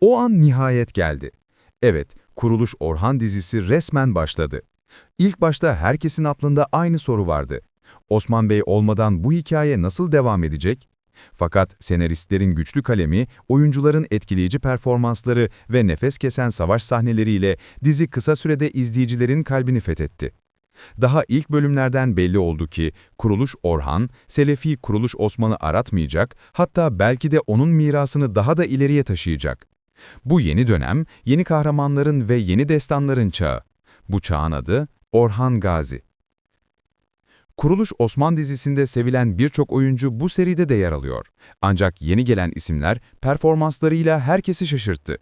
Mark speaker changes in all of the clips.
Speaker 1: O an nihayet geldi. Evet, Kuruluş Orhan dizisi resmen başladı. İlk başta herkesin aklında aynı soru vardı. Osman Bey olmadan bu hikaye nasıl devam edecek? Fakat senaristlerin güçlü kalemi, oyuncuların etkileyici performansları ve nefes kesen savaş sahneleriyle dizi kısa sürede izleyicilerin kalbini fethetti. Daha ilk bölümlerden belli oldu ki Kuruluş Orhan, Selefi Kuruluş Osman'ı aratmayacak, hatta belki de onun mirasını daha da ileriye taşıyacak. Bu yeni dönem, yeni kahramanların ve yeni destanların çağı. Bu çağın adı Orhan Gazi. Kuruluş Osman dizisinde sevilen birçok oyuncu bu seride de yer alıyor. Ancak yeni gelen isimler performanslarıyla herkesi şaşırttı.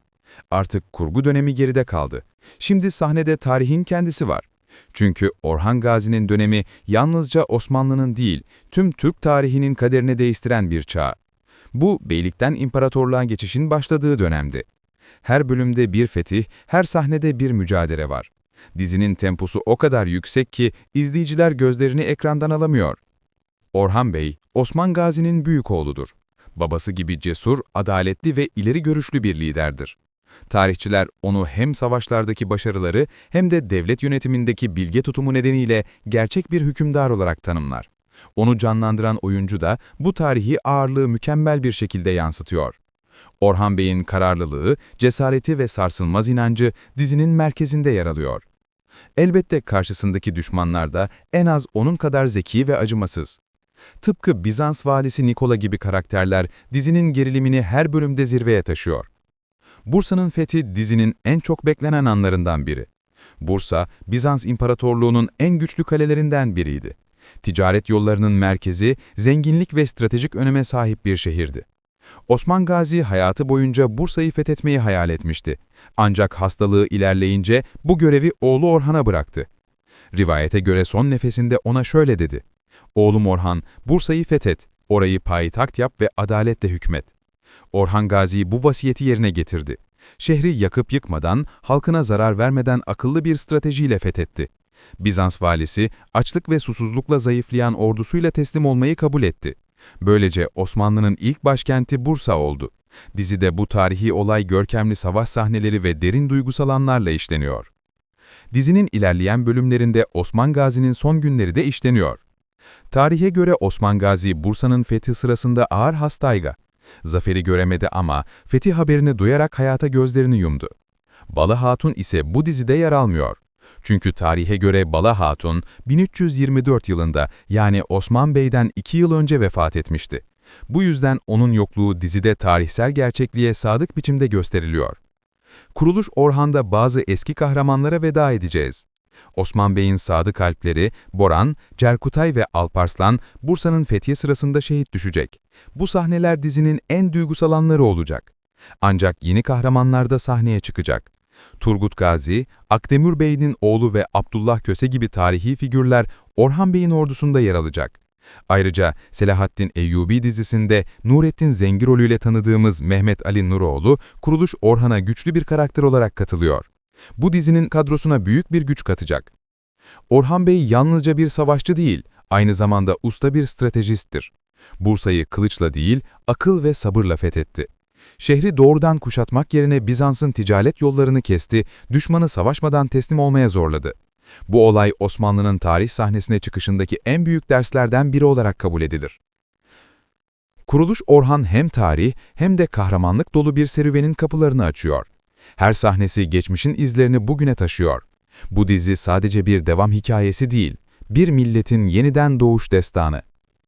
Speaker 1: Artık kurgu dönemi geride kaldı. Şimdi sahnede tarihin kendisi var. Çünkü Orhan Gazi'nin dönemi yalnızca Osmanlı'nın değil, tüm Türk tarihinin kaderini değiştiren bir çağ. Bu, beylikten imparatorluğa geçişin başladığı dönemdi. Her bölümde bir fetih, her sahnede bir mücadele var. Dizinin temposu o kadar yüksek ki izleyiciler gözlerini ekrandan alamıyor. Orhan Bey, Osman Gazi'nin büyük oğludur. Babası gibi cesur, adaletli ve ileri görüşlü bir liderdir. Tarihçiler onu hem savaşlardaki başarıları hem de devlet yönetimindeki bilge tutumu nedeniyle gerçek bir hükümdar olarak tanımlar. Onu canlandıran oyuncu da bu tarihi ağırlığı mükemmel bir şekilde yansıtıyor. Orhan Bey'in kararlılığı, cesareti ve sarsılmaz inancı dizinin merkezinde yer alıyor. Elbette karşısındaki düşmanlar da en az onun kadar zeki ve acımasız. Tıpkı Bizans valisi Nikola gibi karakterler dizinin gerilimini her bölümde zirveye taşıyor. Bursa'nın fethi dizinin en çok beklenen anlarından biri. Bursa, Bizans İmparatorluğu'nun en güçlü kalelerinden biriydi. Ticaret yollarının merkezi, zenginlik ve stratejik öneme sahip bir şehirdi. Osman Gazi hayatı boyunca Bursa'yı fethetmeyi hayal etmişti. Ancak hastalığı ilerleyince bu görevi oğlu Orhan'a bıraktı. Rivayete göre son nefesinde ona şöyle dedi. Oğlum Orhan, Bursa'yı fethet, orayı payitaht yap ve adaletle hükmet. Orhan Gazi bu vasiyeti yerine getirdi. Şehri yakıp yıkmadan, halkına zarar vermeden akıllı bir stratejiyle fethetti. Bizans valisi, açlık ve susuzlukla zayıflayan ordusuyla teslim olmayı kabul etti. Böylece Osmanlı'nın ilk başkenti Bursa oldu. Dizide bu tarihi olay görkemli savaş sahneleri ve derin duygusal anlarla işleniyor. Dizinin ilerleyen bölümlerinde Osman Gazi'nin son günleri de işleniyor. Tarihe göre Osman Gazi Bursa'nın fethi sırasında ağır hastayga. Zaferi göremedi ama fetih haberini duyarak hayata gözlerini yumdu. Balı Hatun ise bu dizide yer almıyor. Çünkü tarihe göre Bala Hatun 1324 yılında yani Osman Bey'den 2 yıl önce vefat etmişti. Bu yüzden onun yokluğu dizide tarihsel gerçekliğe sadık biçimde gösteriliyor. Kuruluş Orhan'da bazı eski kahramanlara veda edeceğiz. Osman Bey'in sadık alpleri Boran, Cerkutay ve Alparslan Bursa'nın fethi sırasında şehit düşecek. Bu sahneler dizinin en duygusal anları olacak. Ancak yeni kahramanlar da sahneye çıkacak. Turgut Gazi, Akdemir Bey'in oğlu ve Abdullah Köse gibi tarihi figürler Orhan Bey'in ordusunda yer alacak. Ayrıca Selahattin Eyyubi dizisinde Nurettin Zengi rolüyle tanıdığımız Mehmet Ali Nuroğlu, Kuruluş Orhan'a güçlü bir karakter olarak katılıyor. Bu dizinin kadrosuna büyük bir güç katacak. Orhan Bey yalnızca bir savaşçı değil, aynı zamanda usta bir stratejisttir. Bursa'yı kılıçla değil, akıl ve sabırla fethetti. Şehri doğrudan kuşatmak yerine Bizans'ın ticaret yollarını kesti, düşmanı savaşmadan teslim olmaya zorladı. Bu olay Osmanlı'nın tarih sahnesine çıkışındaki en büyük derslerden biri olarak kabul edilir. Kuruluş Orhan hem tarih hem de kahramanlık dolu bir serüvenin kapılarını açıyor. Her sahnesi geçmişin izlerini bugüne taşıyor. Bu dizi sadece bir devam hikayesi değil, bir milletin yeniden doğuş destanı.